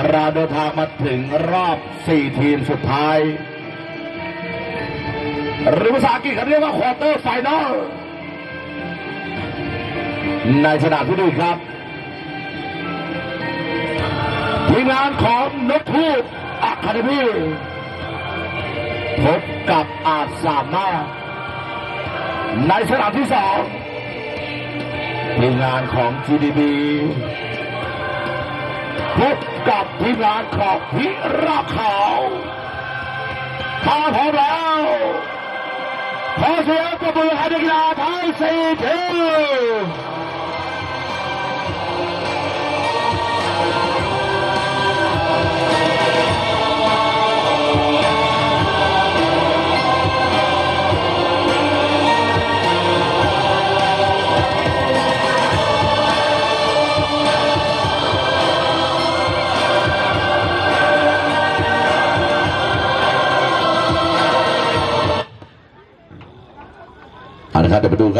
เราเดินทางมาถึงรอบ 4 ทีมสุดท้าย หรือภาษาอังกฤษเขาเรียกว่าควอเตอร์ไฟนอลในสนามที่นี่ครับ ทีมงานของนกทูตอะคาเดมี่พบกับอาจสามารถในสนามที่สองทีมงานของ GDB พบ กับทีมงานของพิราบขาวถ้าพร้อมแล้วขอเสียงปรบมือให้นักกีฬาทั้งสี่ทีม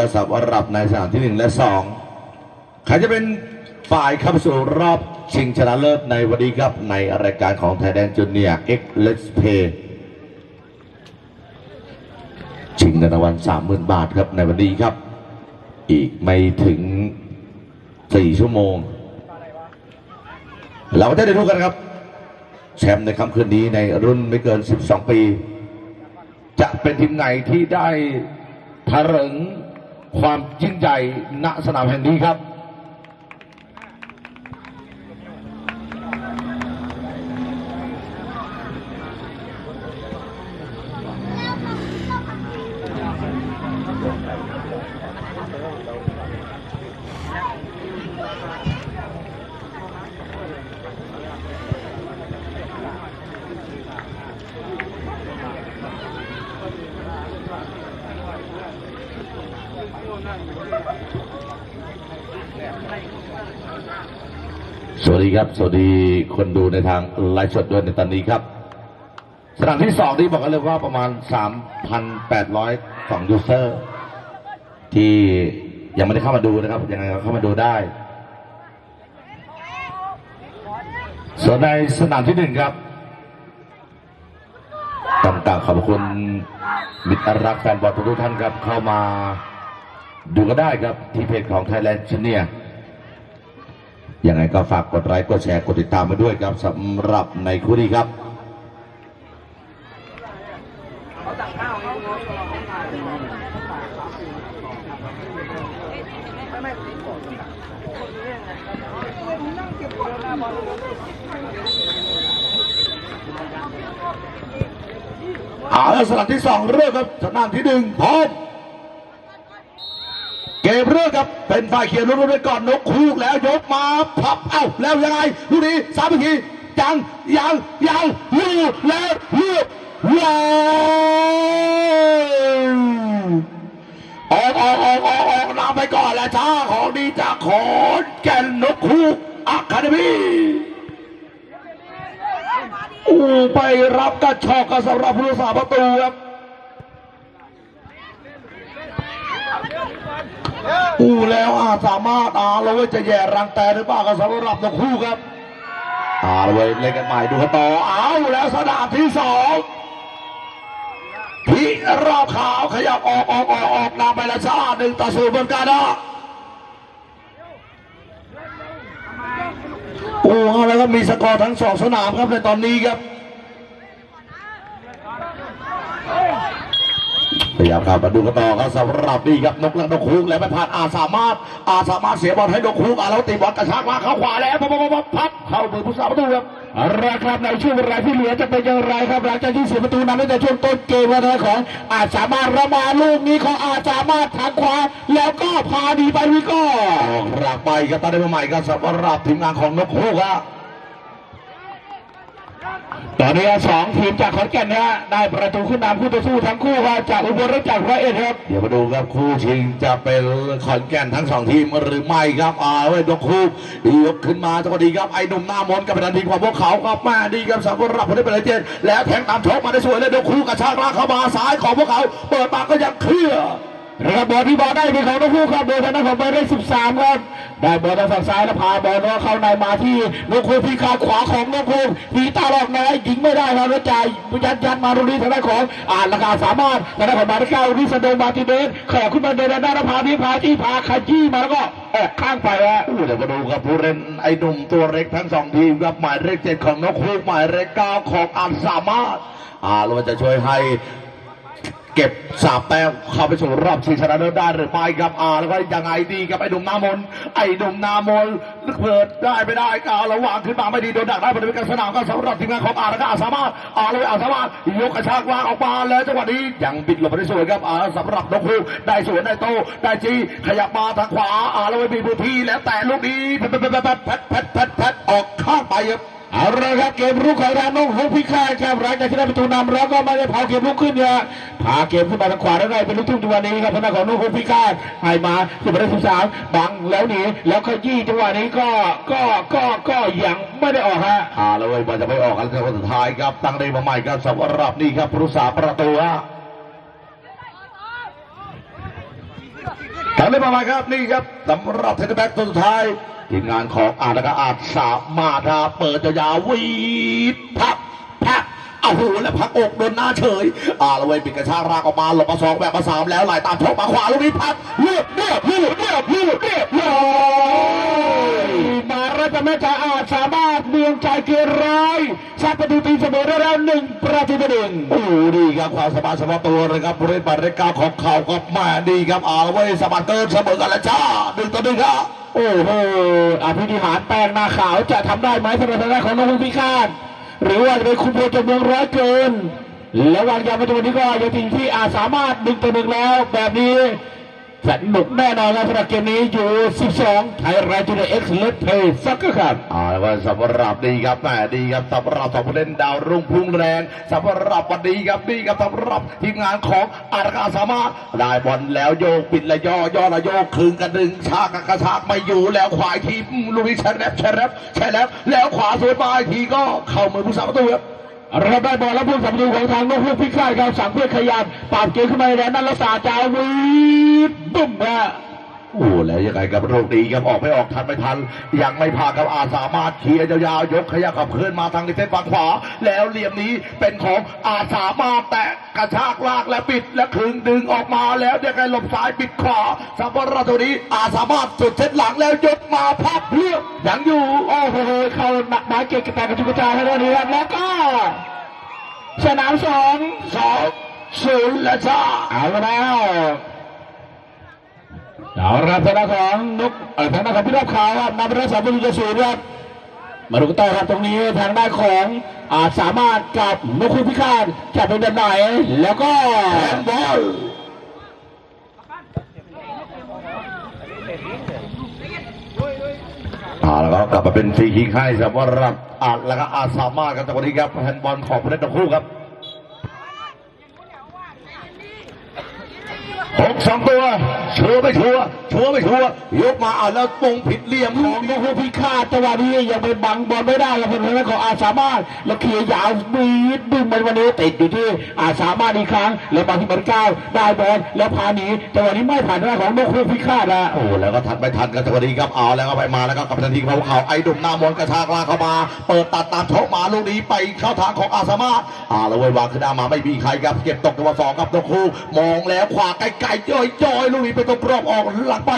ละครับเดี๋ยวไปดูกันสำหรับในสนามที่หนึ่งและสองใครจะเป็นฝ่ายเข้าสู่รอบชิงชนะเลิศในวันนี้ครับ ในรายการของไทยแลนด์จูเนียร์เอ็กเลสเพย์ชิงเงินรางวัลสามหมื่นบาทครับในวันนี้ครับ อีกไม่ถึงสี่ชั่วโมง เราจะได้รู้กันครับแชมป์ในค่ำคืนนี้ในรุ่นไม่เกิน 12 ปี จะเป็นทีมไหนที่ได้ทะเริง ความยิ่งใหญ่ณสนามแห่งนี้ครับ ครับ สวัสดีคนดูในทางไลฟ์สดด้วยในตอนนี้ครับ สนามที่สองที่บอกกันเลยว่าประมาณ 3,800ฝั่งยูเซอร์ ที่ยังไม่ได้เข้ามาดูนะครับ ยังไงก็เข้ามาดูได้ ส่วนในสนามที่หนึ่งครับต่างๆขอบคุณมิตรรักแฟนบอลทุกท่านครับ เข้ามาดูก็ได้ครับที่เพจของ Thailand c h a n n e l ยังไงก็ฝากกดไลค์กดแชร์กดติดตามมาด้วยครับสำหรับในคู่นี้ครับเอาละสนามที่สองเริ่มครับสนามที่หนึ่งพร้อม เกมเรื่องครับเป็นฝ่ายเขียนลุ้นไปก่อนนกคูกแล้วยกมาพับเอ้าแล้วยังไงลูกนี้สามทียังยังยังลูกแล้วลูกว้าวออกออกออกออกออกนำไปก่อนแล้วช้าของดีจากขอนแก่นนกคูกอะคาเดมี่อู้ไปรับกระชอกกันสำหรับผู้รักษาประตูครับ อู้แล้วอาสามารถอาเราไว้จะแย่รังแต่หรือเปล่าก็สำหรับนกคู่ครับอาเราไว้เล่นกันใหม่ดูกันต่อเอาแล้วสนามที่สองพี่รอบขาวขยับออกออกออกออกนำไปละชาหนึ่งต่อศูนย์เหมือนกันนะโอ้เอาแล้วก็มีสกอร์ทั้งสองสนามครับในตอนนี้ครับ พยายามครับมาดูกันต่อครับสำหรับนี่ครับนกลังนกคูกแล้วไม่ผ่านอาสามารถ อาสามารถเสียบอลให้นกคูกอาแล้วตีบอลกระชากมาเข้าขวาแล้วปั๊บปั๊บปั๊บพับเข้ามือผู้สาประตูครับเอาละครับในช่วงเวลาที่เหลือจะเป็นอย่างไรครับหลังจากที่เสียประตูนำตั้งแต่ช่วงต้นเกมแล้วของอาสามารถระมาลูกนี้ของอาสามารถทางขวาแล้วก็พาดีไปวิโก้ออกหลักไปครับตอนนี้มาใหม่ครับสำหรับทีมงานของนกคูกครับ ตอนนี้สองทีมจากขอนแก่นนะฮะได้ประตูขึ้นนำคู่ต่อสู้ทั้งคู่ครับจากอุบลและจากร้อยเอ็ดครับ เดี๋ยวมาดูครับคู่ชิงจะเป็นขอนแก่นทั้งสองทีมหรือไม่ครับอ่าเว้ยยกคู่ยกขึ้นมาจังหวะดีครับไอ้หนุ่มหน้ามนต์กับประธานทีมของพวกเขาครับมาดีครับสำหรับผู้ได้เป็นเจนแล้วแทงตามชกมาได้สวยเลยยกคู่กระชากลากเข้ามาซ้ายของพวกเขา เปิดมาก็ยังเคลียร์ นะครับบอลที่บอลได้เป็นของนกคู่ครับโดยทางด้านของหมายเลข13ครับได้บอลทางฝั่งซ้ายแล้วพาบอลเข้าในมาที่นกคู่พิฆาขวาของนกคู่ทีตาหลอกน้อยยิงไม่ได้ครับแล้วจ่ายยัดยัดมาตรงนี้ทางด้านของอ่านราคาสามารถทางด้านของหมายเลขเก้าริสโดมาติเนสขยับขึ้นมาเดินด้านหน้าพาที่พาที่พาขยี้มาแล้วก็ออกข้างไปฮะอู้เดี๋ยวมาดูครับผู้เล่นไอ้หนุ่มตัวเล็กทั้งสองทีมครับหมายเลขเจ็ดของนกฮูหมายเลขเก้าของอันสามารถอ่าเราจะช่วยให้ เก็บสามแต้มเข้าไปสู่รอบชิงชนะเลิศได้หรือไม่ครับอ่าแล้วก็ยังไงดีกับไอ้หนุ่มนามนไอ้หนุ่มนามนเปิดได้ไม่ได้ก็เอาระหว่างขึ้นมาไม่ดีโดนดักได้บริเวณกลางสนามก็สำหรับทีมงานของอาแล้วก็อาสามารถอาเลยอาสามารถยกกระชากวางออกมาแล้วจังหวะนี้ยังบิดหลบไปได้สวยครับอาสำหรับนกฮูกได้สวนได้โตได้จีขยับมาทางขวาอาแล้วไปมีพื้นที่แล้วแต่ลูกนี้แพทแพทแพทแพทแพทแพทแพทออกข้างไปครับ เอาละครับเกมรุกของทาน้องฮงพิฆาตครับหลังจากที่ได้ประตูนำแล้วก็ไม่ได้พาเกมลุกขึ้นเนี่ยพาเกมขึ้นมาทางขวาแล้วได้เป็นลูกทุ่งจังหวะนี้ครับทางด้านของน้องฮงพิฆาตให้มาสุดประตูสามบังแล้วหนีแล้วขยี้จังหวะนี้ก็ก็ก็ก็ยังไม่ได้ออกฮะอ่าแล้วเว้ยมันจะไม่ออกกันในวันสุดท้ายครับตั้งได้มาใหม่ครับสำหรับนี่ครับผู้รักษาประตูฮะทางเล่นมาใหม่ครับนี่ครับสำหรับเทนแบ็กตัวสุดท้าย ทีมงานของอาร์ตและก็อาจสามารถเปิดยาวๆวีดพับพับเอาหูแล้วพักอกโดนหน้าเฉยอาละเวยปิดกระชากรากออกมาหลบมาสองแบบมาสามแล้วไหลตามชกมาขวาลูกนี้พับเลือดเลือดเลือดเลือดเลือดเลือดเลือดมาราชแม่จาอาจสามารถเมืองใจเกินร้อยชาติประตูตีเสมอได้แล้วหนึ่งประตูต่อหนึ่งโอ้ดีครับความสบายเฉพาะตัวเลยครับผู้เล่นหมายเลขเก้าของเขาก็มาดีครับอาล้วเวยสบัดเกินเสมอกันแล้วจ้าหนึ่งต่อหนึ่งครับ โอ้โหอภินิหารแปลงนาขาวจะทำได้ไหมสำหรับทางด้านของน้องพิฆาตหรือว่าจะเป็นคุณโพจน์เมืองร้อยเกิน แล้ววางยามาตัวนี้ก็ยังทิ้งที่อาจสามารถดึงตัวหนึ่งแล้ว แบบนี้ สนุกแน่นอนครับสำหรับเกมนี้อยู่ 12 ไทยไรจูเนเอ็กซ์เลดเพย์ซักครับอ่าวก็สำหรับดีครับแหมดีครับสำหรับสองผู้เล่นดาวรุ่งพุ่งแรงสำหรับวันนี้ครับดีครับสำหรับทีมงานของอารกาสามารถได้บอลแล้วโยกปิดและย่อย่อและโยกคืนกันดึงชากกระชากไม่อยู่แล้วขวาทีมลูกนี้ใช่แล้วใช่แล้วใช่แล้วแล้วขวาสวนมาอีกทีก็เข้ามือผู้สาประตูครับ เราได้บอลแล้วพุ่งสัมดูของทางนกฮูกพิฆาตครับสั่งเพื่อขยันปราบเกมขึ้นมาในแดนนั้นแล้วสาจาวีดบุ้มฮะ โอ้แล้วยังไงกับโรคดีครับออกไม่ออกทันไม่ทัน ยังไม่ผ่านครับอาสามารถเคลียร์ยาวๆยกขยับขับเคลื่อนมาทางในเส้นฝั่งขวา แล้วเหลี่ยมนี้เป็นของอาสามารถแตะกระชากลากและปิดและคึงดึงออกมาแล้วยังไงหลบซ้ายปิดขวาสำหรับตัวนี้อาสามารถสุดเส้นหลังแล้วยกมาพับเลือกยังอยู่โอ้โหเข้าหนักหมายเก่งกระแตกกระจุกกระจายให้ได้ดีครับแล้วก็สนามสองสองศูนย์และจ้าเอาแล้ว เอาละทางด้านของนกเอ่อทางด้านของพี่รับขาวครับนำไปรักษาประตูจะศูนย์ครับมาดูกันต่อครับตรงนี้ทางด้านของอาจสามารถกับนกคู่พิฆาตจะเป็นด้านไหนแล้วก็แฮนด์บอลเอาแล้วก็กลับมาเป็นฟรีคิกให้สำหรับอาแล้วก็อาสามารถครับจังหวะนี้ครับแฮนด์บอลของผู้เล่นทั้งคู่ครับ หก สองตัวชัวร์ไม่ชัวร์ชัวร์ไม่ชัวร์ยกมาเอาแล้วมงผิดเหลี่ยมขลูองกนนี้กคู่พิฆาตจังหวะนี้ยังไปบังบอลไม่ได้ครับเพื่อนๆของอาจสามารถแล้วเคลียร์ยาวบีดบึ้มไปวันนี้ติดอยู่ที่อาจสามารถอีกครั้ง แล้วบอลที่มันเก้าได้บอลแล้วพาหนีจังหวะนี้ไม่ผ่านทางด้านของนกคู่พิฆาตนะโอ้แล้วก็ทันไม่ทันกันจังหวะนี้ครับเอาแล้วก็ไปมาแล้วก็กลับทันทีของเขาไอ้ดุมหน้ามนต์กระชากลากเข้ามา เปิดตัดตามชกมาลูกนี้ไปเข้าทางของอาสามารถอ่าแล้วเว้ยวางขึ้นหน้ามาไม่มีใครครับเก็บตกตัวสองครับตัวคู่มองแล้วขวาไกลๆย่อยลูกนี้ไปตรงกรอบออกหลักไป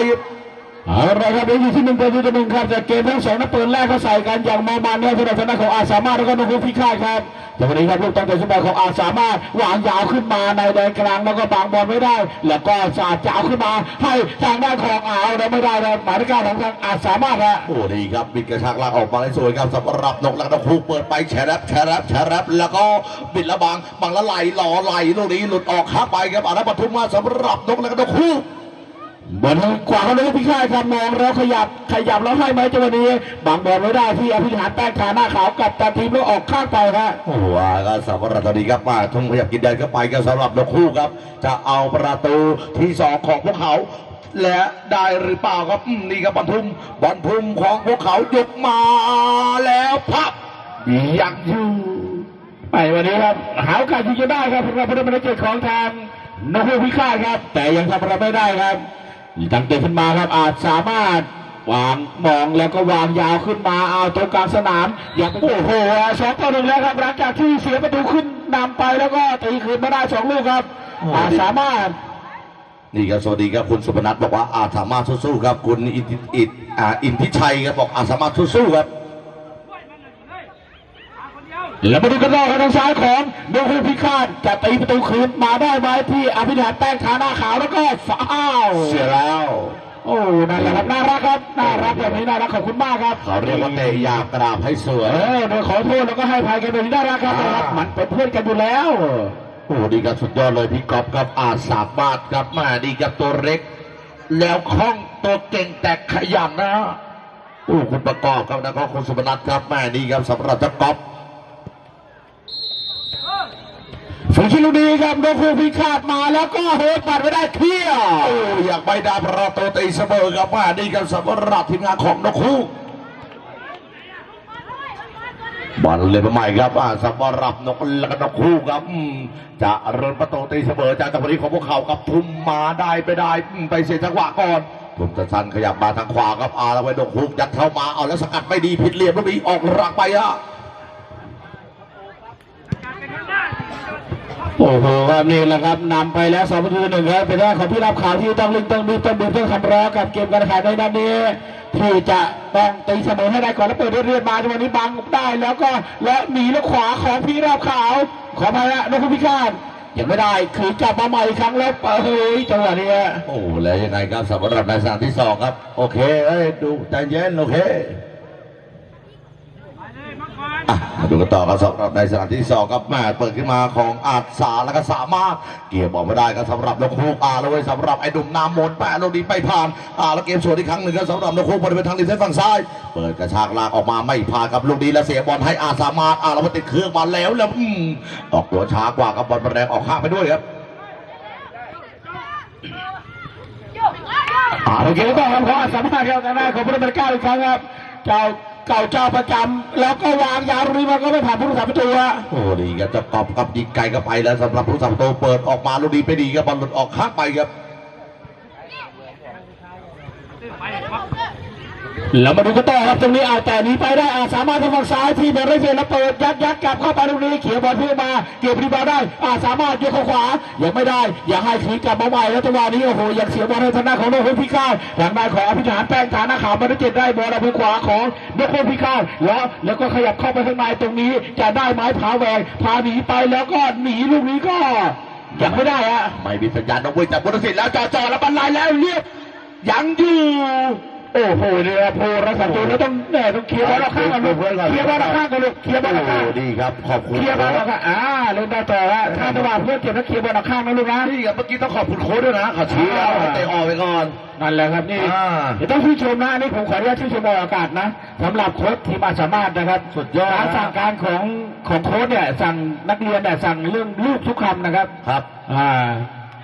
เอาละครับเดี๋ยวอยู่ที่หนึ่งประตูต่อหนึ่งครับจากเกมทั้งสองนัดเปิดแรกเขาใส่กันอย่างมามันเนี่ยสำหรับทางด้านของอาสามารถแล้วก็นกคู่พิฆาตครับจังหวะนี้ครับลูกตั้งแต่สมัยของอาสามารถวางยาวขึ้นมาในแดนกลางแล้วก็บางบอลไม่ได้ แล้วก็สาดยาวขึ้นมา ให้ทางด้านของอาเราไม่ได้เลยหมายเลขเก้าของทางอาสามารถฮะโอ้ดีครับบิดกระชากลากออกมาได้สวยครับสำหรับนกแล้วก็นกคู่เปิดไปแฉรบแฉรบแฉรบแล้วก็บิดละบางบางละไหลหล่อไหลลูกนี้หลุดออกข้าไปครับอารัปทุมมาสำหรับนกแล้วก็นกคู่ บอลขวาเขาเลยพิฆาตครับมองแล้วขยับขยับแล้วให้ไหมจังหวะนี้บางบอลไม่ได้ที่อภิหารแป้งขาหน้าขาวกับตัดทีมแล้วออกข้างไปฮะโอ้โหก็สำหรับตอนนี้ครับมาทุ่งขยับกินแดนเข้าไปก็สำหรับนกคู่ครับ จะเอาประตูที่สองของพวกเขาและได้หรือเปล่าครับอืมนี่ครับบอลทุ่มบอลทุ่มของพวกเขายกมาแล้วพับยังอยู่ไปวันนี้ครับหาโอกาสยิงจะได้ครับสำหรับผู้เล่นเจ็ดของทางนกฮูกพิฆาตครับ แต่ยังทำอะไรไม่ได้ครับ ตั้งเตะขึ้นมาครับอาจสามารถวางมองแล้วก็วางยาวขึ้นมาเอาตรงกลางสนามอย่างโอ้โหสองต่อหนึ่งแล้วครับหลังจากที่เสียประตูขึ้นนำไปแล้วก็ตีคืนมาได้สองลูกครับอาจสามารถนี่ครับสวัสดีครับคุณสุพนัทบอกว่าอาจสามารถสู้ๆครับคุณอินทิอินอ่าอินทิชัยครับบอกอาจสามารถสู้ๆครับ แล้วมาดูกันต่อครับทางซ้ายของนกฮูกพิฆาตจะตีประตูคืนมาได้ไหมที่อภิญญาแป้งขาหน้าขาวแล้วก็ฟาวเสียแล้ว โอ้นั่นแหละครับน่ารักครับน่ารักแบบนี้น่ารักขอบคุณมากครับเขาเรียกว่าเตะหยาบกราบให้สวยเออโดยขอโทษแล้วก็ให้อภัยกันแบบนี้น่ารักครับอ่านะครับมันเป็นเพื่อนกันอยู่แล้วโอ้โหดีครับสุดยอดเลยพี่ก๊อฟครับอาจสามารถครับมาดีครับตัวเล็ก แล้วคล่องตัวเก่งแต่ขยันนะโอ้คุณประกอบครับนะครับคุณสุพนัทครับแม่ดีครับสำหรับเจ้าก๊อฟ ฝึกชิลุดีครับนกฮูกพิฆาตมาแล้วก็เฮ้ยปัดไม่ได้เคลียร์โอ้อยากไม่ได้ประตูตีเสมอครับแม่ดีครับสำหรับทีมงานของนกฮูกบอลเลยมาใหม่ครับอ่าสำหรับนกแล้วก็นกฮูกครับจะเริ่มประตูตีเสมอจากจังหวะนี้ของพวกเขาครับพุ่มมาได้ไปได้ไปเสียจังหวะก่อนผมจะสั้นขยับมาทางขวาครับอาแล้วไปนกฮูกยัดเข้ามาเอาแล้วสกัดไม่ดีผิดเหลี่ยมแล้วมีออกหลังไปอะ โอ้โหครับนี่แหละครับนำไปแล้วสองประตูต่อหนึ่งครับเป็นเรื่องของพี่รับข่าวที่ต้องลิงต้องดูต้องดูต้องคำร้องกับเกมการแข่งขันในนัดนี้ที่จะต้องตีเสมอให้ได้ก่อนแล้วเปิดเรื่อยๆมาจังหวะนี้บังได้แล้วก็และหนีแล้วขวาของพี่รับข่าวขอมาละนพพิฆาตยังไม่ได้คือกลับมาใหม่อีกครั้งแล้วเฮ้ยจังหวะนี้โอ้แล้วยังไงครับสำหรับในสนามที่สองครับ โอเคเอ้ยดูใจเย็นโอเค อะมาดูกันต่อครับสำหรับในสนามที่สองครับแม่เปิดขึ้นมาของอาจสาแล้วก็สามารถเกี่ยวบอกไม่ได้ครับสำหรับนกฮูกอาแล้วเว้ยสำหรับไอ้ดุมน้ำมนต์แปะลูกนี้ไม่ผ่านอ่าแล้วเกมสวนอีกครั้งหนึ่งครับสำหรับนกฮูกบริเวณทางดิเส้นฝั่งซ้ายเปิดกระชากลากออกมาไม่ผ่านครับลูกนี้แล้วเสียบอลให้อาสามารถอาแล้วมันติดเครื่องมาแล้วแล้วอืมออกตัวช้ากว่ากับบอลแรงออกข้างไปด้วยครับอ่าโอเคก็ครับขอสามารถครับทางด้าของผู้ดำเนินการอีกครั้งครับเจ้า เก่าเจ้าประจำแล้วก็วางยาวตรงนี้มาก็ไม่ผ่านผู้รักษาประตูอะโอ้ดีครับจะตอบกับยิงไกลก็ไปแล้วสำหรับผู้สัมโตเปิดออกมาลูกดีไปดีครับบอลหลุดออกข้างไปครับ แล้วมาดูกันต่อครับตรงนี้เอาแต่หนี้ไปได้อาสามารถทางฝั่งซ้ายที่เบรเฟนแล้วเปิดยัดยัดกลับเข้าไปตรงนี้เขียวบอลเพื่อมาเก็บรีบาวด์ได้อาสามารถยกเข้าขวายังไม่ได้ยังให้ขีกลับมาใหม่แล้วจังหวะนี้โอ้โหยังเสียบอลให้ทางด้านของโนโคพิฆาตทางด้านของอภิชานแป้งฐานหน้าขาวมาได้เจ็ดได้บอลเอาไปขวาของโนโคพิฆาตแล้วแล้วก็ขยับเข้าไปข้างในตรงนี้จะได้ไม้ผาแหวงพาหนีไปแล้วก็หนีลูกนี้ก็ยังไม่ได้อะไม่มีสัญญาณน้องเว้ยจากบุตรศิลป์แล้วจ่อจ่อแล้วบรรลัยแล้วเรียบยังอยู่ โอ้โหเนี่ยโพรักษาตัวแล้วต้องแน่ต้องเคลียร์บอลออกข้างกันลูกเคลียร์บอลออกข้างกันลูกเคลียร์บอลออกข้างโอ้ดีครับขอบคุณเคลียร์บอลออกโค้ชข้างอ่าเล่นได้ต่อฮะถ้าจังหวะเพื่อนเจ็บแล้วเคลียร์บอลออกข้างนะลูกนะนี่ครับเมื่อกี้ต้องขอบคุณโค้ชด้วยนะเขาชี้แล้วให้เตะออกไปก่อนนั่นแหละครับนี่อ่าเดี๋ยวต้องชื่นชมนะอันนี่ผมขออนุญาตชื่นชมออกอากาศนะสำหรับโค้ชทีมอาจสามารถนะครับสุดยอดการสั่งการของของโค้ชเนี่ยสั่งนักเรียนเนี่ยสั่งเรื่องลูกทุกคำนะครับครับอ่า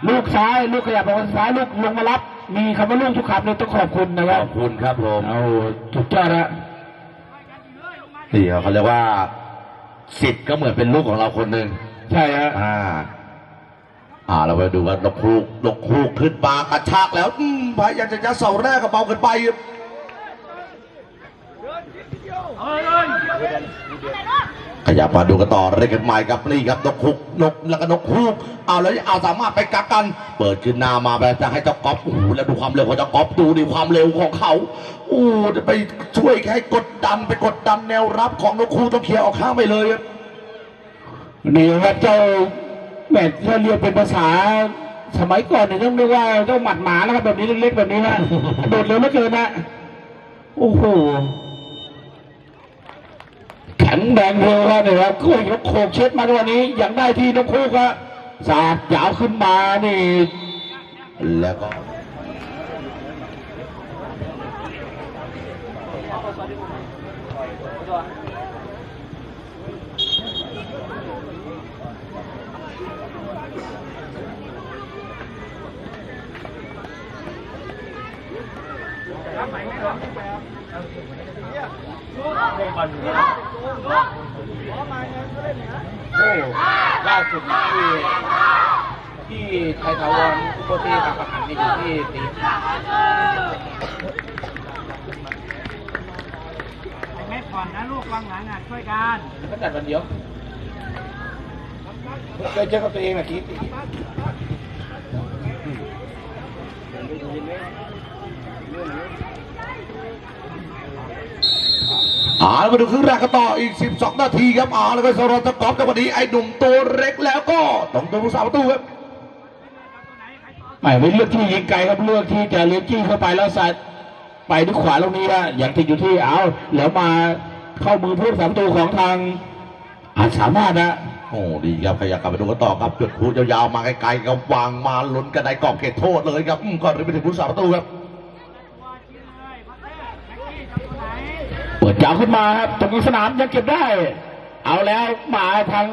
ลูกซ้ายลูกขยับไปทางซ้ายลูกลงมารับ มีคำว่าลูกทุกคำเนี่ยต้องขอบคุณนะคขรับอบคุณครับผมเอาถูกยอดละนี่เขาเรียกว่าสิทธิ์ก็เหมือนเป็นลูกของเราคนหนึ่งใช่ฮะอ่า อ่าเราไปดูว่านกคูกนกคูกขึ้นมากระชากแล้วอืมพยายามจะยัดเสาแรกกับเบาเกินไปครับข ยับมาดูกันต่อเล่นกันใหม่ครับนี่ครับนกคุกนกแล้วก็นกคูกเอาแล้วเอาสามารถไปกักกัน เปิดขึ้นหน้ามาแบบจะให้เจ้าก๊อฟโอ้โหแล้วดูความเร็วของเจ้าก๊อฟดูดิความเร็วของเขาโอ้โหจะไปช่วยให้กดดันไปกดดันแนวรับของนกคูกต้องเคลียร์ออกข้างไปเลยครับนี่ครับเจ้าแมทถ้าเรียนเป็นภาษาสมัยก่อนเนี่ยต้องเรียกว่าเจ้าหมัดหมาแล้วครับแบบนี้เล็กๆแบบนี้นะโดดเร็วเหลือเกินนะโอ้โห แข็งแรงเลยครับเนี่ยครับคุยยกโขกเช็ดมาในวันนี้ย่างได้ที่นกคู่ก็สาดยาวขึ้นมานี่ แล้วก็ โอ้ล่าสุดที่ที่ไทยทาวรซุปเปอร์ที่บางประหันนี่อยู่ที่ตีไม่ผ่อนนะลูกวางหลังอะช่วยกันก็จัดวันเดียวเคยเจอกับตัวเองนะที อ่าแล้วมาดูครึ่งแรกกันต่ออีก 12 นาทีครับอ่าแล้วก็สรอตะกอบจังหวะนี้ไอ้หนุ่มตัวเล็กแล้วก็ต้องตัวผู้สาวประตูครับไม่ไม่เลือกที่ยิงไกลครับเลือกที่จะเลี้ยงจี้เข้าไปแล้วใส่ไปด้วยขวาตรงนี้นะอย่างติดอยู่ที่เอาแล้วมาเข้ามือผู้รักษาประตูของทางอาจสามารถนะโอ้ดีครับขยับกลับไปดูกันต่อครับจุดพูยาวๆมาไกลๆก็วางมาลุ้นกันในกรอบเขตโทษเลยครับก่อนที่ไปถึงผู้สาวประตูครับ เปิ ดยาวขึ้นมาครับตรงกลางสนามยังเก็บได้ เอาแล้วหมาทาง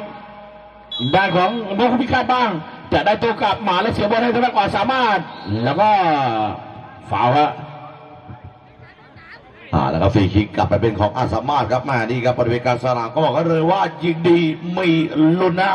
ด้านของนกพิฆาตบ้าง จะได้ตัวกลับหมาแล้วเสียบอลให้ทางด้านกว่าสามารถ แล้วก็ฝาวฮะอ่าแล้วก็ฟรีคิกกลับไปเป็นของอาสามารถครับแม่นี่ครับบริเวณการสนามก็บอกกันเลยว่ายิงดีมีลุ้นนะ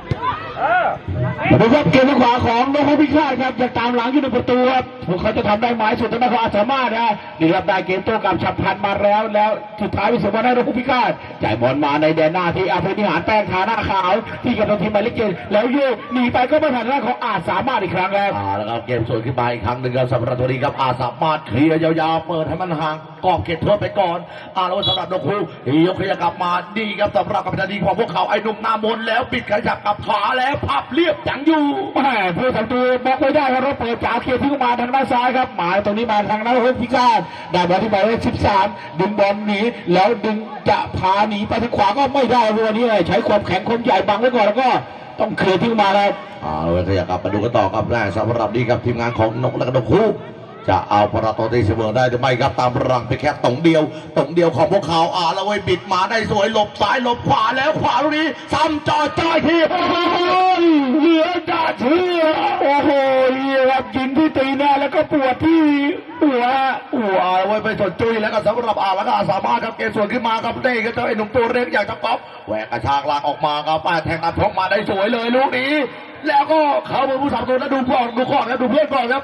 ดูครับเกมขวาของนกพิฆาตครับจะตามหลังอยู่ในประตูครับพวกเขาจะทำได้ไหมสุดท้ายเขาอาจสามารถนะนี่รับได้เกมโต้กลับฉับพลันมาแล้ว แล้วสุดท้ายวิศวะให้นกพิฆาตจ่ายบอลมาในแดนหน้าที่อาภินิหารแป้งทาหน้าขาว ที่กำลังทีมหมายเลขเจ็ดแล้วโยกหนีไปก็ไม่ทันแล้วเขาอาจสามารถอีกครั้งครับอ่าแล้วก็เกมสวยขึ้นมาอีกครั้งหนึ่งครับสำหรับตัวนี้ครับอาสามารถเคลียร์ยาวๆเปิดให้มันห่าง กรอบเขตโทษไปก่อนอ่าแล้วสำหรับนกฮูกยกขยับกลับมาดีครับสำหรับกัปตันทีของพวกเขาไอ้หนุ่มหน้ามนต์แล้วปิดขยับกลับขวาแล้วพับเรียบยังอยู่แม่ผู้สัมตูบล็อกไว้ได้ครับรถเปิดจ่าเขียร์ทิ้งมาทางด้านซ้ายครับหมายตรงนี้มาทางด้านนกพิฆาตได้บอลที่หมายเลขสิบสามดึงบอลหนีแล้วดึงจะพาหนีไปทางขวาก็ไม่ได้วันนี้เลยใช้ความแข็งความใหญ่บังไว้ก่อนแล้วก็ต้องเคลียร์ทิ้งมาครับอ่าเราขยับกลับมาดูกันต่อครับแรกสำหรับนี้ครับทีมงานของนกและก็นกฮูก จะเอาประตูตีเสมอได้หรือไม่ครับตามรังไปแค่ตรงเดียวตรงเดียวของพวกเขาอ่าแล้วไว้บิดมาได้สวยหลบซ้ายหลบขวาแล้วขวาลูกนี้ซ้ำจ่อจ่อยที่โอ้โหเหลือจะเชื่อโอ้โหครับยิงที่ตีหน้าแล้วก็ปวดที่หัวอ้วเอาไว้ไปสนจุยแล้วก็สำหรับอาแล้วก็อาสามารถครับเกมสวนขึ้นมาครับเด้ก็เจ้าไอ้หนุ่มตัวเล็กอยากจะก๊อปแหวกกระชากลากออกมาครับป้าแทงอัดท้องมาได้สวยเลยลูกนี้ แล้วก็เขาเป็นผู้สามตัวแล้วดูก่อนดูก่อนแล้วดูเพื่อนก่อนครับ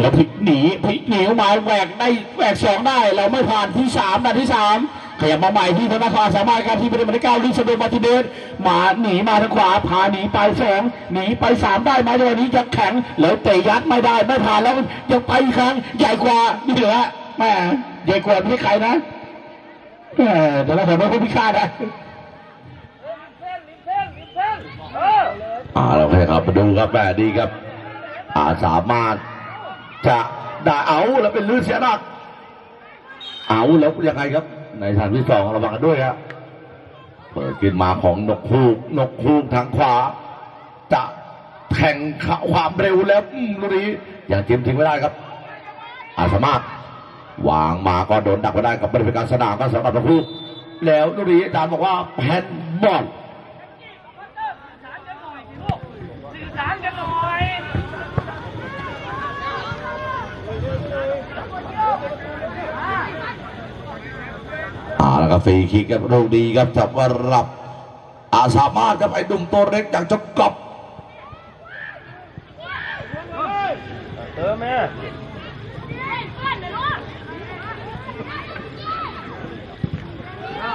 แล้วพลิกหนีพลิกหนีมาแหวกได้แหวกสองได้ เราไม่ผ่านที่สามนาทีสามขยับมาใหม่ที่ธนาคารสามารถการที่บริมาณเก้าลิซาเบมาติเนสมาหนีมาทางขวาพาหนีไปสองหนีไปสามได้ไหมจังหวะนี้จะแข็งแล้วเตะยัดไม่ได้ไม่ผ่านแล้วยังไปอีกครั้งใหญ่กว่านี่เหลือแม่ใหญ่กว่าไม่ใครนะแม่เดี๋ยวเราขอโทษผู้พิฆาตนะอ่าเราให้ครับมาดูครับแม่ดีครับ อ่าสามารถ จะได้เอาแล้วเป็นลื่นเสียหนักเอาแล้วยังไงครับ ในทางที่สองระวังกันด้วยครับเปิดขึ้นมาของนกฮูกนกฮูกทางขวา จะแข่งความเร็วแล้วลูกนี้อย่างเตรียมทิ้งไม่ได้ครับ อาสามารถวางมาก็โดนดักไปได้กับบริเวณกลารสนามก็สำหรับนกฮูกแล้วลูกนี้อาจารย์บอกว่าแพนบอล ครัฟรีคิกครับลูกดีครับจับว่ารับอาสามารถครับไอ้ดุมตัวเล็กอย่างจะกบเติแม่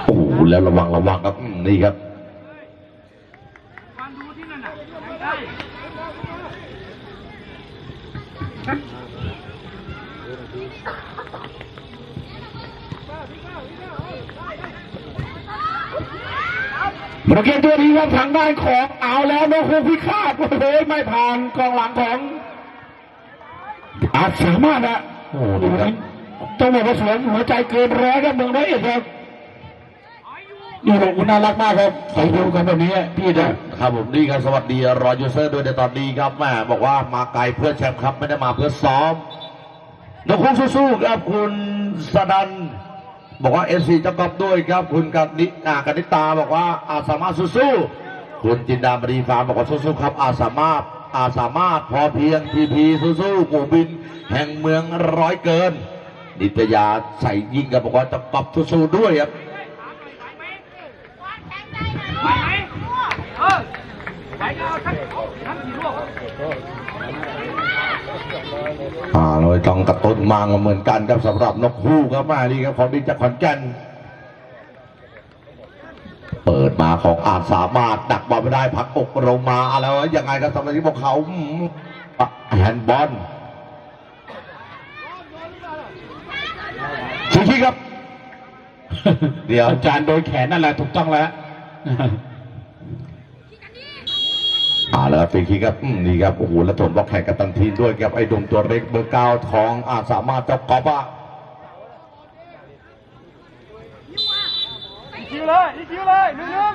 โอ้โหแล้วระวังระวังครับนี่ครับ ประเกนตัวนี้ครับทางด้านของเอาแล้วนกฮูกพิฆาตโอ้โหไม่ผ่านกองหลังของอาจสามารถนะโอ้โหดูนั้นต้องบอกว่าสวนหัวใจเกินร้อยครับเมืองร้อยเอ็ดครับนี่บอกคุณน่ารักมากครับใส่ดูกันแบบนี้พี่นะครับผมนี่ครับสวัสดีรอยยูเซอร์ด้วยในตอนนี้ครับแม่บอกว่ามาไกลเพื่อแชมป์ครับไม่ได้มาเพื่อซ้อมนกฮูกสู้ๆครับคุณสดัน บอกว่าเอซีจะกอบด้วยครับ คุณกนิอ่ากนิตาบอกว่าอาสามารถสู้ๆคุณจินดาบดีฟาร์มบอกว่าสู้ๆครับ อาสามารถอาสามารถพอเพียงพีพีสู้ๆหมู่บิน แห่งเมืองร้อยเกิน นิตยาใส่ยิงกับบอกว่าจะกอบสู้ๆด้วยครับ อาทั้งทั้งสี่ลูกอ่าเราต้องกระตุ้นมาเหมือนกันครับสำหรับนกฮูกครับมาดีครับของดีจากขอนแก่นเปิดมาของอาจสามารถดักบอลไม่ได้พักอกลงมาแล้วยังไงครับสำหรับที่พวกเขาอืมแฮนด์บอลชิคกี้ครับ เดี๋ยวอาจารย์โดนแขนนั่นแหละถูกต้องแล้วอ่า แล้วครับฟรีคิกครับอืมนี่ครับโอ้โหแล้วถมบล็อกแข่งกับตันทีมด้วยครับไอ้ดงตัวเล็กเบอร์เก้าของอาจสามารถเจ้ากอบอะคิวเลยคิวเลยหนึ่งหนึ่ง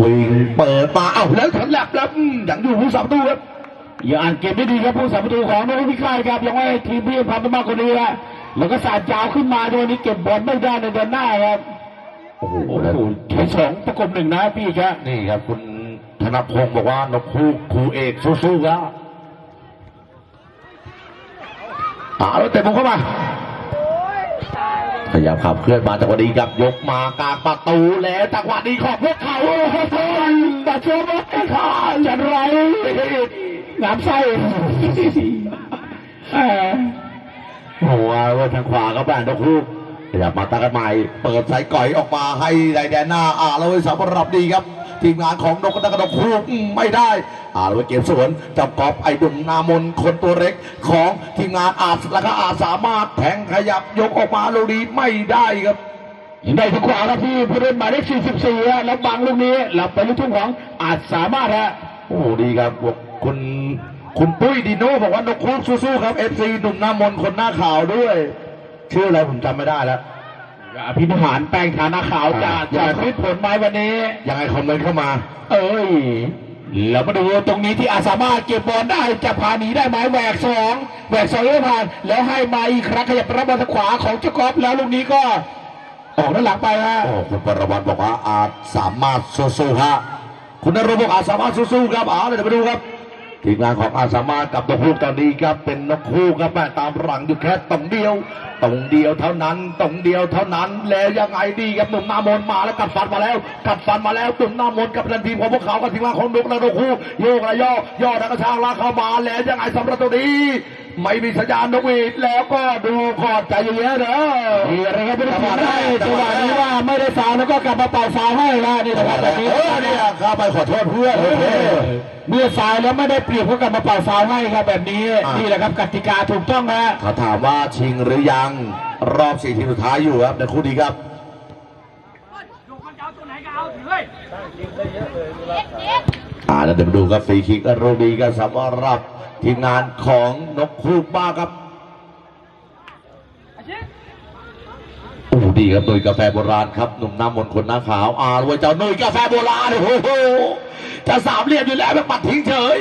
วิ่งเปิดมาเอ้าแล้วฉันแลบแล้วอืมอย่างอยู่ผู้สามประตูครับอย่าอ่านเกมไม่ดีครับผู้สาประตูของนกฮูกพิฆาตครับยังไม่ให้ทีมพี่พันธุ์มากกว่านี้นะแล้วก็สาดยาวขึ้นมาในวันนี้เก็บบอลไม่ได้ในเดือนหน้าครับโอ้โหโอ้แล้วโหแค่สองประกบหนึ่งนะพี่ครับนี่ครับคุณ ธนพงศ์บอกว่านกคู่ครูเอกสู้ๆครับเอาแล้วเตะมุมเข้ามาพยายามขับเคลื่อนมาจังหวะนี้ครับยกมากลางประตูแล้วจังหวะนี้ของพวกเขาโอ้โหบาดเจ็บไม่ขาดจันไรงามไส้เอ่อโอ้ว่าทางขวาก็แบ่งนกคู่ขยับมาตั้งกันใหม่ เปิดสายก่อยออกมาให้ไดแดนหน้าอ่าแล้วสำหรับดีครับ ทีมงานของนกกระดกคู่อืมไม่ได้อ่าแล้วเกมสวนจับกอบไอ้ดุมนามนคนตัวเล็กของทีมงานอาจแล้วก็อาจสามารถแทงขยับยกออกมาลูกนี้ไม่ได้ครับยังได้ทุกขวาครับพี่ผู้เล่นหมายเลข 44ฮะแล้วบังลูกนี้หลับไปลูกทุ่งของอาจสามารถฮะโอ้โหดีครับคุณคุณปุ้ยดีโน่บอกว่านกคูกสู้ๆครับเอฟซีหนุ่มหน้ามนต์คนหน้าขาวด้วย ชื่ออะไรผมจำไม่ได้แล้ว อภินิหารแป้งฐานะขาวจะอ่าจะพิผลไม้วันนี้ยังไงคอมเมนต์เข้ามา เอ้ยเรามาดูตรงนี้ที่อาสามารถเก็บบอลได้จะพาหนีได้ไหมแหวกสองแหวกสองไม่ผ่าน แล้วให้มาอีกครั้งขยับรับบอลทางขวาของเจ้ากอฟแล้วลูกนี้ก็ออกด้านหลังไปฮะโอ้คุณปรวัตบอกว่าอาจสามารถสู้ๆฮะคุณนรงค์บอกอาจสามารถสู้ๆครับเอาเดี๋ยวมาดูครับ ทีมงานของอาสามารถกับนกฮูกตอนนี้ครับเป็นนกฮูกครับแม่ตามหลังอยู่แค่ตรงเดียวตรงเดียวเท่านั้นตรงเดียวเท่านั้นแล้วยังไงดีครับหนุ่มหน้ามนมาแล้วกัดฟันมาแล้วกัดฟันมาแล้วหนุ่มหน้ามนกับทันทีของพวกเขากับทีมงานของนกและนกฮูกโยกระย่อย่อนักกระชากลากเข้ามาแล้วยังไงสำหรับตัวนี้ ไม่มีสัญญาณนกหวีดแล้วก็ดูก่อนใจเย็นๆเด้อนี่อะไรครับไม่ได้ฟาวล์ให้จังหวะนี้ว่าไม่ได้ฟาวล์แล้วก็กลับมาเป่าฟาวล์ให้นะนี่นะครับแบบนี้เออเนี่ยข้าไปขอโทษเพื่อนโอเคเมื่อฟาวล์แล้วไม่ได้เปรียบก็กลับมาเป่าฟาวล์ให้ครับแบบนี้อะนี่แหละครับกติกาถูกต้องนะเขาถามว่าชิงหรือยังรอบสี่ทีมสุดท้ายอยู่ครับในคู่นี้ครับลูกมันจะเอาตัวไหนก็เอาถือเลยอ่าแล้วเดี๋ยวมาดูครับฟรีคิกรูปนี้ก็สำหรับ ทีมงานของนกคูกบ้าครับอาชิตโอ้ดีครับหนุ่ยกาแฟโบราณครับหนุ่มน้ำมนต์คนหน้าขาวอ่าไว้เจ้าหนุ่ยกาแฟโบราณโอ้โหจะสามเหลี่ยมอยู่แล้วแบบปัดทิ้งเฉย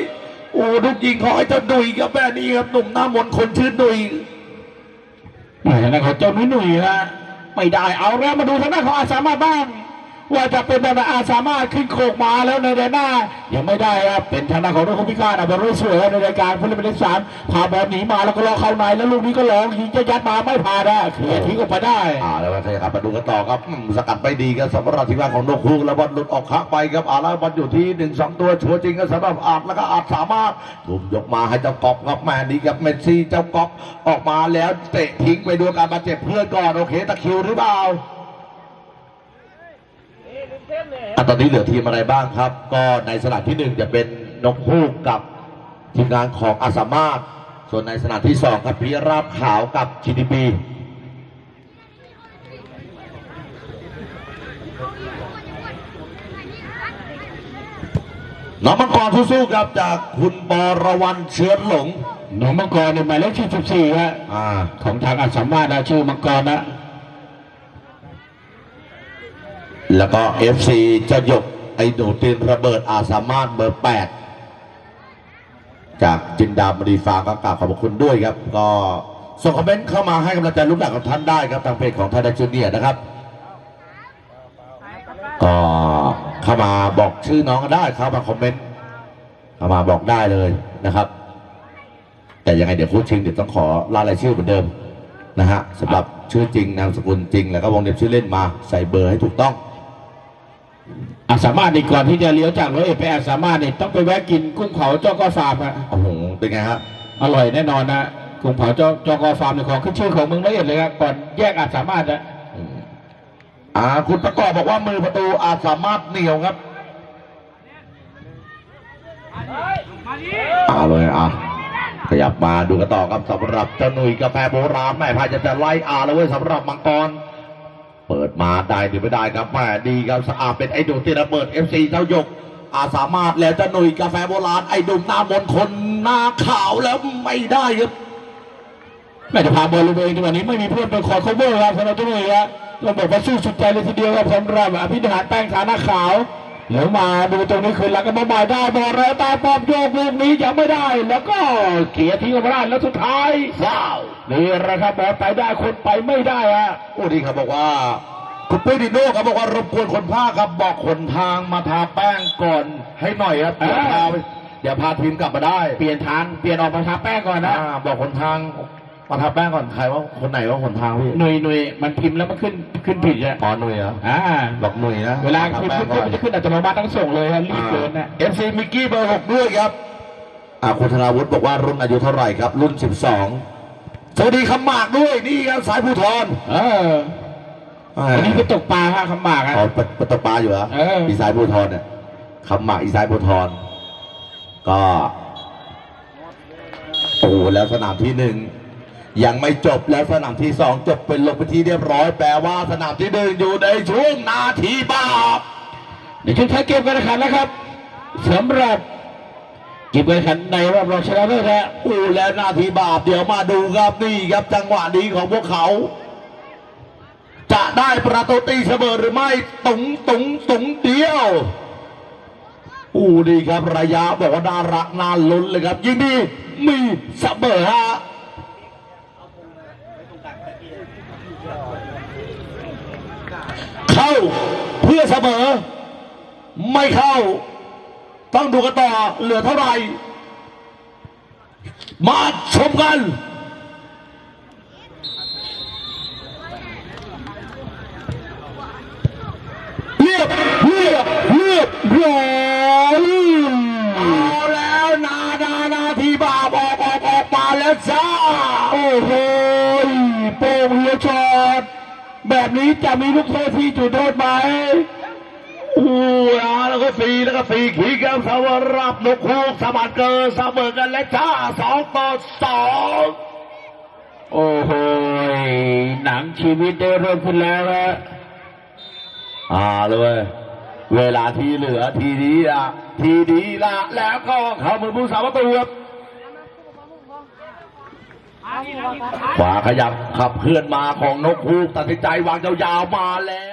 โอ้ลูกยิงขอให้เจ้าหนุ่ยกับแม่นี้ครับหนุ่มหน้ามนต์คนชื่อหนุ่ยแหม่นั่นของเจ้าหนุ่ยหนุ่ยๆนะไม่ได้เอาแล้วมาดูทางด้านของอาสามารถบ้าง ว่าจะเป็นแบบไหนอาสามารถขึ้นโคกมาแล้วในแดนหน้า ยังไม่ได้ครับเป็นทางด้านของนกพิฆาตอะบอลสวยในรายการผู้เล่นเป็นเลขสามพาบอลหนีมาแล้วก็ลอเข้าในแล้วลูกนี้ก็ลองยิงจะยัดมาไม่ผ่านอะเคลียร์ทิ้งออกไปได้อ่าแล้วมาครับมาดูกันต่อครับสกัดไปดีครับสำหรับทีมงานของนกฮูกแล้วบอลหลุดออกข้างไปครับอาแล้วบอลอยู่ที่หนึ่งสองตัวชัวร์จริงครับสำหรับอาจแล้วก็อาจสามารถถูกยกมาให้เจ้ากอบครับแม่นี้ครับเมสซี่เจ้ากอบออกมาแล้วเตะทิ้งไปดูการบาดเจ็บเพื่อนก่อนโอเคตะคิวหรือเปล่า อะตอนนี้เหลือทีมอะไรบ้างครับ ก็ในสนามที่หนึ่งจะเป็นนกฮูกกับทีมงานของอาสามารถ ส่วนในสนามที่สองครับพิราบขาวกับ GDP น้องมังกรสู้ๆครับจากคุณบรวันเชื้อหลง หนองมังกรในหมายเลขที่14ฮะอ่า ของทางอัศมานะชื่อมังกรนะ แล้วก็ FC จะหยกไอ้หนูตีนระเบิดอาสามารถเบอร์ 8 จากจินดามรีฟาร์ก็กราบขอบพระคุณด้วยครับ ก็ส่งคอมเมนต์เข้ามาให้กำลังใจลูกหลานของท่านได้ครับ ทางเพจของไทยดัชจูเนียนะครับ ก็เข้ามาบอกชื่อน้องก็ได้เข้ามาคอมเมนต์เข้ามาบอกได้เลยนะครับ แต่ยังไงเดี๋ยวคู่ชิงเดี๋ยวต้องขอรารายชื่อเหมือนเดิมนะฮะสำหรับชื่อจริงนามสกุลจริง แล้วก็วงเล็บชื่อเล่นมาใส่เบอร์ให้ถูกต้อง อาสามารถนี่ก่อนที่จะเลี้ยวจากร้อยเอ็ดไปอาสามารถนี่ต้องไปแวะกินกุ้งเผาเจ้าก็ฟาร์มฮะโอ้โหเป็นไงฮะอร่อยแน่นอนนะกุ้งเผาเจ้าเจ้าก็ฟาร์มในของขึ้นชื่อของเมืองร้อยเอ็ดเลยครับก่อนแยกอาสามารถนะอ่า คุณประกอบบอกว่ามือประตูอาจสามารถเหนียวครับมาดิอ่าเลยอะขยับมาดูกันต่อครับสำหรับเจ้าหนุ่ยกาแฟโบราณแม่พายจะจะไล่อาแล้วเว้ยสำหรับมังกรเปิดมาได้หรือไม่ได้ครับแม่ดีครับสะอาดเป็นไอ้ดุที่ระเบิดเอฟซีเจ้าหยก อาสามารถแล้วจะหนุ่ยกาแฟโบราณไอ้ดุมหน้ามนคนหน้าขาวแล้วไม่ได้ครับแม่จะพาบอลลูเองในวันนี้ไม่มีเพื่อนเป็นคอยคอเวอร์ครับสำหรับตัวนี้ครับเราบอกว่าสู้สุดใจเลยทีเดียวครับสำหรับอภิธานแป้งฐานาขาว เดี๋ยวมาดูตรงนี้คืนหลังกันมาใหม่ได้บอลแล้วตาปอมโยกลูกนี้ยังไม่ได้ แล้วก็เขียทิ้งออกมาได้แล้วสุดท้ายว้าวนี่แหละครับบอลไปได้คนไปไม่ได้ฮะโอ้ดีครับบอกว่าคุณปุ้ยดิโน่ครับบอกว่ารบกวนคนภาคครับบอกขนทางมาทาแป้งก่อนให้หน่อยครับเดี๋ยวพาไปเดี๋ยวพาทีมกลับมาได้ เปลี่ยนทางเปลี่ยนออกมาทาแป้งก่อนนะอ่าบอกขนทาง มาทาแป้งก่อนใครว่าคนไหนว่าขนทางพี่หน่วยหน่วยมันพิมพ์แล้วมันขึ้นขึ้นผิดอะอ๋อหนุ่ยเหรออ่าบอกหนุ่ยนะเวลาพิมพ์ขึ้นปุ๊บมันจะขึ้นอัตโนมัติต้องส่งเลยฮะรีบเกินนะเอฟซีมิกกี้เบอร์หกด้วยครับอ่าคุณธนาวุฒิบอกว่ารุ่นอายุเท่าไหร่ครับ รุ่นสิบสองสวัสดีคำหมากด้วยนี่ครับสายภูทรเอออันนี้ไปตกปลาฮะคำหมากฮะอ๋อปะปะตะปาอยู่เหรอเอออีสายภูทรเนี่ยคำหมากอีสายภูทรก็โอ้โหแล้วสนามที่หนึ่ง ยังไม่จบแล้วสนามที่สองจบเป็นลงไปนที่เรียบร้อยแปลว่าสนามที่หนึ่งอยู่ในช่วงนาทีบาปในช่วงท้ายเกมการแข่งขันนะครับสำหรับเกมการแข่งขันในรอบรองชนะเลิศฮะอู้แล้วนาทีบาปเดี๋ยวมาดูครับนี่ครับจังหวะนี้ของพวกเขา จะได้ประตูตีเสมอหรือไม่ตุงตุงตุงเดียวอู้ดีครับระยะบอกว่าน่ารักน่าลุ้นเลยครับ ยิงดีมีเสมอฮะ เข้าเพื่อเสมอ ไม่เข้า ต้องดูกันต่อเหลือเท่าไหร่ มาชมกันเรียบเรียบเรียบร้อยเอาแล้วนานานาทีบาบอกออกออกมาแล้วจ้าโอ้โหโป้งเฮียชอดแบบ นี้จะมีลูกโทษที่จุดโทษไหมอู้อาแล้วก็สี่แล้วก็สี่ขีดครับสำหรับนกฮูกสะบัดเกินเสมอกันและจ้าสองต่อสองโอ้โหหนังชีวิตได้เริ่มขึ้นแล้วฮะอ่าเลยเวลาที่เหลือทีนี้ละทีนี้ละแล้วก็เข้ามือผู้สาวประตูครับ มาดินาทีสุดท้าย ขวาขยับขับเคลื่อนมาของนกฮูกตัดสินใจวางยาวๆมาแล้ว